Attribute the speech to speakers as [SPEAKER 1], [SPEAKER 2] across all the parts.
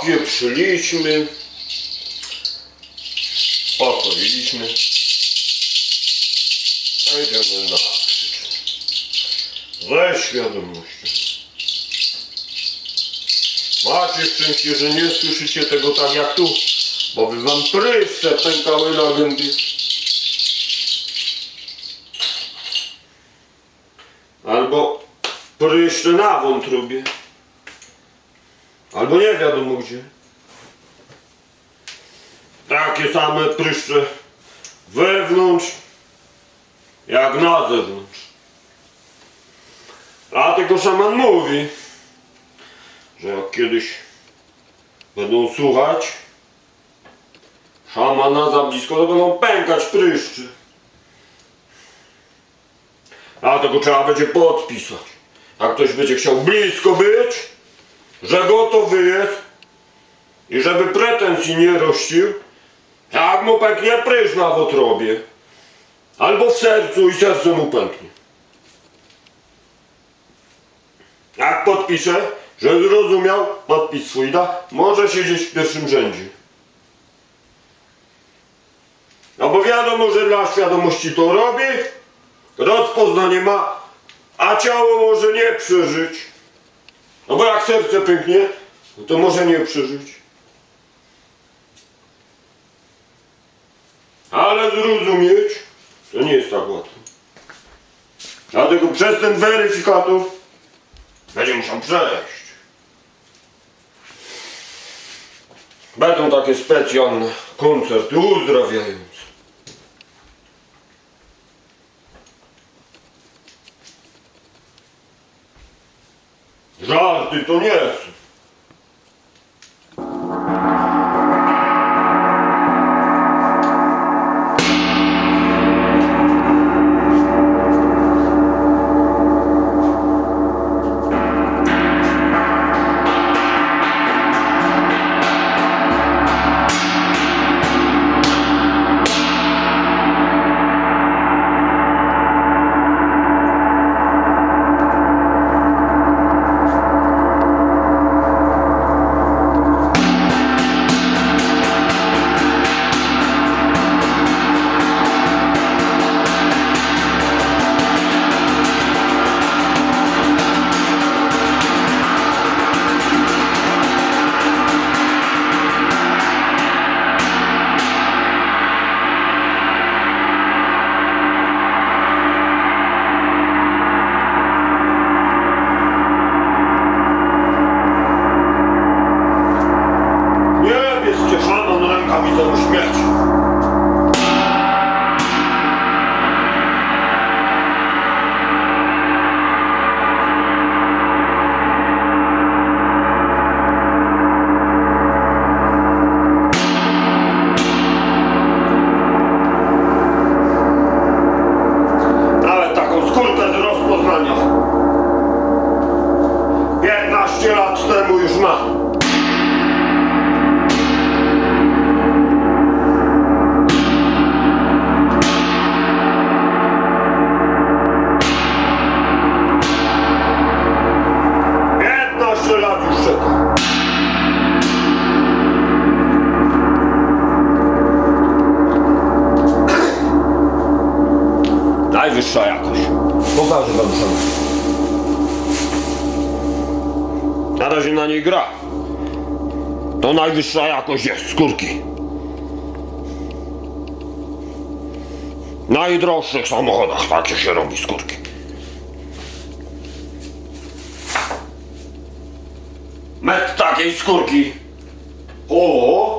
[SPEAKER 1] Popieprzyliśmy. Posoliliśmy. A idziemy na krzyż. Ze świadomością. Macie szczęście, że nie słyszycie tego tak jak tu, bo by wam pryszcze pękały na gębie. Albo pryszcze na wątrobie. Albo nie wiadomo gdzie. Takie same pryszcze wewnątrz, jak na zewnątrz. Dlatego szaman mówi, że jak kiedyś będą słuchać szamana za blisko, to będą pękać pryszczy. Dlatego trzeba będzie podpisać. Jak ktoś będzie chciał blisko być, że gotowy jest i żeby pretensji nie rościł, jak mu pęknie prysz na wątrobie, albo w sercu i serce mu pęknie. Jak podpisze, że zrozumiał, podpis swój da, może siedzieć w pierwszym rzędzie. No bo wiadomo, że dla świadomości to robi, rozpoznanie ma, a ciało może nie przeżyć. No bo jak serce pęknie, no to może nie przeżyć. Ale zrozumieć to nie jest tak łatwo. Dlatego przez ten weryfikator będzie musiał przejść. Będą takie specjalne koncerty uzdrawiające. Żarty to Na razie na niej gra. To najwyższa jakość jest skórki. Najdroższych samochodach takie się robi skórki. Metr takiej skórki. O!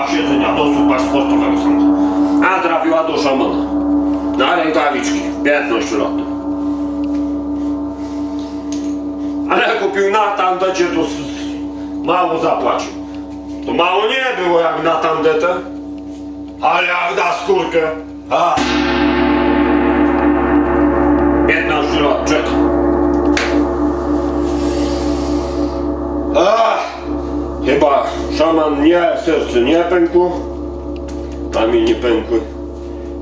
[SPEAKER 1] Na siedzenia do super sportowego samochodu. A trafiła do szamana. Na rękawiczki. 15 lat. Ale kupił na tandecie, to mało zapłacił. To mało nie było jak na tandetę. Ale jak na skórkę. A. 15 lat czeka. Ach, chyba szaman nie, serce nie pękło, a mi nie pękły.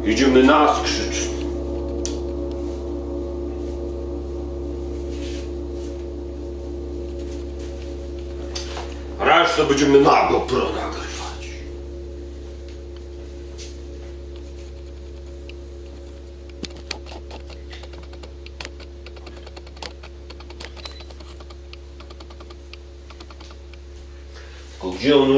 [SPEAKER 1] Idziemy na skrzycz. Resztę będziemy na GoPro Jill